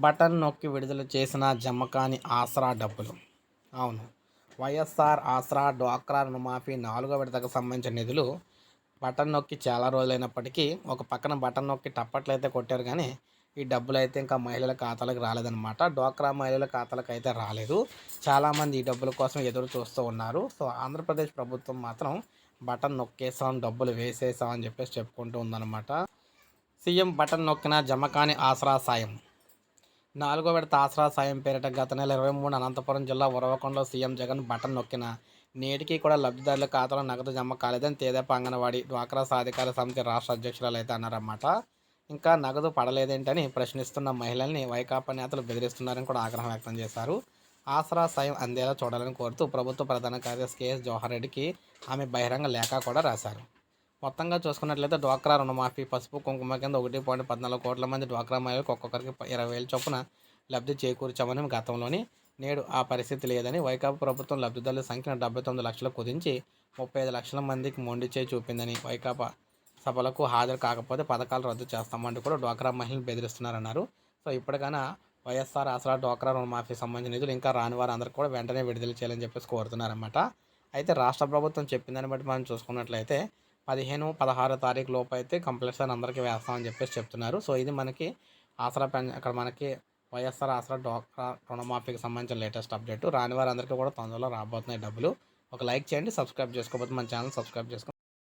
Button నొక్కి విడుదల చేసిన జమకాని ఆసరా డబ్బులు. అవును. వైఎస్ఆర్ ఆసరా డ్వాక్రా రుణమాఫీ నాలుగో విడతకు సంబంధించిన నిధులు బటన్ నొక్కి చాలా రోజులైనప్పటికీ ఒక పక్కన బటన్ నొక్కి టప్పట్లు అయితే కొట్టారు కానీ ఈ డబ్బులు అయితే ఇంకా మహిళల ఖాతాలకు రాలేదన్నమాట. డ్వాక్రా మహిళల ఖాతాలకు అయితే రాలేదు. చాలామంది ఈ డబ్బుల కోసం ఎదురు చూస్తూ ఉన్నారు. సో ఆంధ్రప్రదేశ్ ప్రభుత్వం మాత్రం బటన్ నొక్కేసాం డబ్బులు వేసేసాం అని చెప్పేసి చెప్పుకుంటూ ఉందన్నమాట. సీఎం బటన్ నొక్కిన జమకాని ఆసరా సాయం. నాలుగో విడత ఆసరా సాయం పేరిట గత నెల ఇరవై మూడు అనంతపురం జిల్లా ఉరవకొండలో సీఎం జగన్ బటన్ నొక్కిన. నేటికి కూడా లబ్ధిదారుల ఖాతాలో నగదు జమ కాలేదని తేదేప అంగన్వాడీ డ్వాక్రా సాధికార సమితి రాష్ట్ర అధ్యక్షురాలు అయితే అన్నారన్నమాట. ఇంకా నగదు పడలేదేంటని ప్రశ్నిస్తున్న మహిళల్ని వైకాపా నేతలు బెదిరిస్తున్నారని కూడా ఆగ్రహం వ్యక్తం చేశారు. ఆసరా సాయం అందేలా చూడాలని కోరుతూ ప్రభుత్వ ప్రధాన కార్యదర్శి కేఎస్ జవహర్ రెడ్డికి ఆమె బహిరంగ లేఖ కూడా రాశారు. మొత్తంగా చూసుకున్నట్లయితే డ్వాక్రా రుణమాఫీ పసుపు కుంకుమ కింద ఒకటి పాయింట్ పద్నాలుగు కోట్ల మంది డ్వాక్రా మహిళలకు ఒక్కొక్కరికి ఇరవై వేల చొప్పున లబ్ధి చేకూర్చామని గతంలోని నేడు ఆ పరిస్థితి లేదని వైకాపా ప్రభుత్వం లబ్ధిదారుల సంఖ్యను డెబ్బై తొమ్మిది లక్షలు కుదించి ముప్పై ఐదు లక్షల మందికి మొండి చేయి చూపిందని వైకాపా సభలకు హాజరు కాకపోతే పథకాలు రద్దు చేస్తామంటూ కూడా డ్వాక్రా మహిళలు బెదిరిస్తున్నారన్నారు. సో ఇప్పటికైనా వైఎస్ఆర్ ఆసరా డ్వాక్రా రుణమాఫీ సంబంధించిన నిధులు ఇంకా రాని వారు అందరూ కూడా వెంటనే విడుదల చేయాలని చెప్పేసి కోరుతున్నారన్నమాట. అయితే రాష్ట్ర ప్రభుత్వం చెప్పిందని బట్టి మనం చూసుకున్నట్లయితే పదిహేను పదహారు తారీఖు లోపు అయితే కంపల్సరీ అందరికీ వేస్తామని చెప్పేసి చెప్తున్నారు. సో ఇది మనకి ఆసరా పెన్ అక్కడ మనకి వైఎస్ఆర్ ఆసరా డ్వాక్రా రుణమాఫీకి సంబంధించిన లేటెస్ట్ అప్డేట్. రాని వారందరికీ కూడా తొందరలో రాబోతున్నాయి డబ్బులు. ఒక లైక్ చేయండి సబ్స్క్రైబ్ చేసుకోకపోతే మన ఛానల్ సబ్స్క్రైబ్ చేసుకోండి.